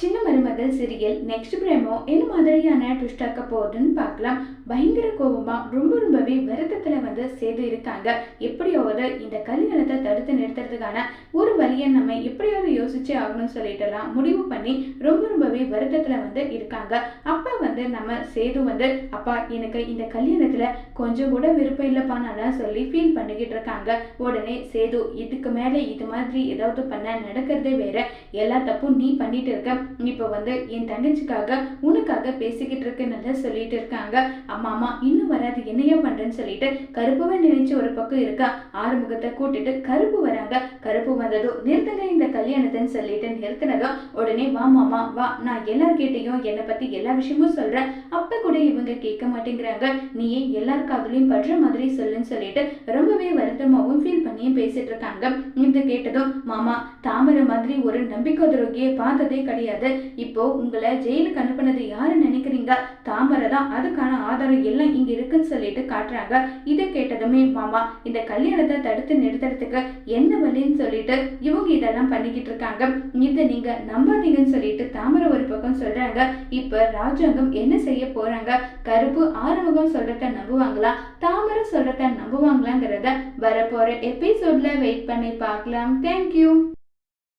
சின்ன மருமகள் serial next பிரேமோ என்ன மாதிரியான ட்விஸ்ட் ஆக்க போகுதுன்னு பார்க்கலாம். பயங்கர கோபமா ரொம்ப ரொம்பவே வருத்தத்துல வந்து சேது இருக்காங்க. எப்படியாவது இந்த கல்யாணத்தை தடுத்து நிறுத்துறதுக்கான ஒரு வழியை நம்ம எப்படியாவது யோசிச்சு ஆகணும்னு சொல்லிட்டுலாம் முடிவு பண்ணி ரொம்ப ரொம்பவே வருத்தத்துல வந்து இருக்காங்க. அப்பா வந்து நம்ம சேது வந்து அப்பா எனக்கு இந்த கல்யாணத்துல கொஞ்சம் கூட விருப்பம் இல்லப்பானாலாம் சொல்லி ஃபீல் பண்ணிக்கிட்டு இருக்காங்க. உடனே சேது இதுக்கு மேலே இது மாதிரி ஏதாவது பண்ண நடக்கிறதே வேற. எல்லா தப்பும் நீ பண்ணிட்டு இருக்க. இப்போ வந்து என் தங்கச்சிக்காக உனக்காக பேசிக்கிட்டு இருக்குன்னு சொல்லிட்டு இருக்காங்க. அம்மா அம்மா இன்னும் வராது. என்னையா பண்றேன்னு சொல்லிட்டு கருப்புவை நினைச்சு ஒரு பக்கம் இருக்கா. ஆறுமுகத்தை கூட்டிட்டு கருப்பு வராங்க. கருப்பு வந்ததும் நிறுத்துங்க இந்த கல்யாணத்தைன்னு சொல்லிட்டு நிறுத்தினதும் உடனே வா மாமா வா. நான் எல்லார்கிட்டையும் என்னை பத்தி எல்லா விஷயமும் சொல்றேன். அப்ப கூட இவங்க கேட்க மாட்டேங்கிறாங்க. நீயே எல்லார் காதலையும் படுற மாதிரி சொல்லுன்னு சொல்லிட்டு ரொம்பவே வருத்தமாகவும் ஃபீல் பண்ணியும் பேசிட்டு இருக்காங்க. இது கேட்டதும் மாமா தாமரை மாதிரி ஒரு நம்பிக்கை துரோகியை பார்த்ததே கிடையாது. இப்போ உங்களை ஜெயிலுக்கு அனுப்பினது யாரு நினைக்கிறீங்க? தாமரை தான். அதுக்கான ஆதாரம் எல்லாம் இங்க இருக்குன்னு சொல்லிட்டு காட்டுறாங்க. இதை கேட்டதுமே மாமா இந்த கல்யாணத்தை தடுத்து நிறுத்துறதுக்கு என்ன வழின்னு சொல்லிட்டு இவங்க இதெல்லாம் பண்ணிக்கிட்டு இருக்காங்க. இதை நீங்க நம்பாதீங்கன்னு சொல்லிட்டு தாமரை ஒரு பக்கம் சொல்றாங்க. இப்ப ராஜாங்கம் என்ன செய்ய போறாங்க? கருப்பு ஆறுமுகம் சொல்றத நம்புவாங்களா? தாமரை சொல்றத நம்புவாங்களாங்கிறத வரப்போற எபிசோட்ல வெயிட் பண்ணி பார்க்கலாம். தேங்க்யூ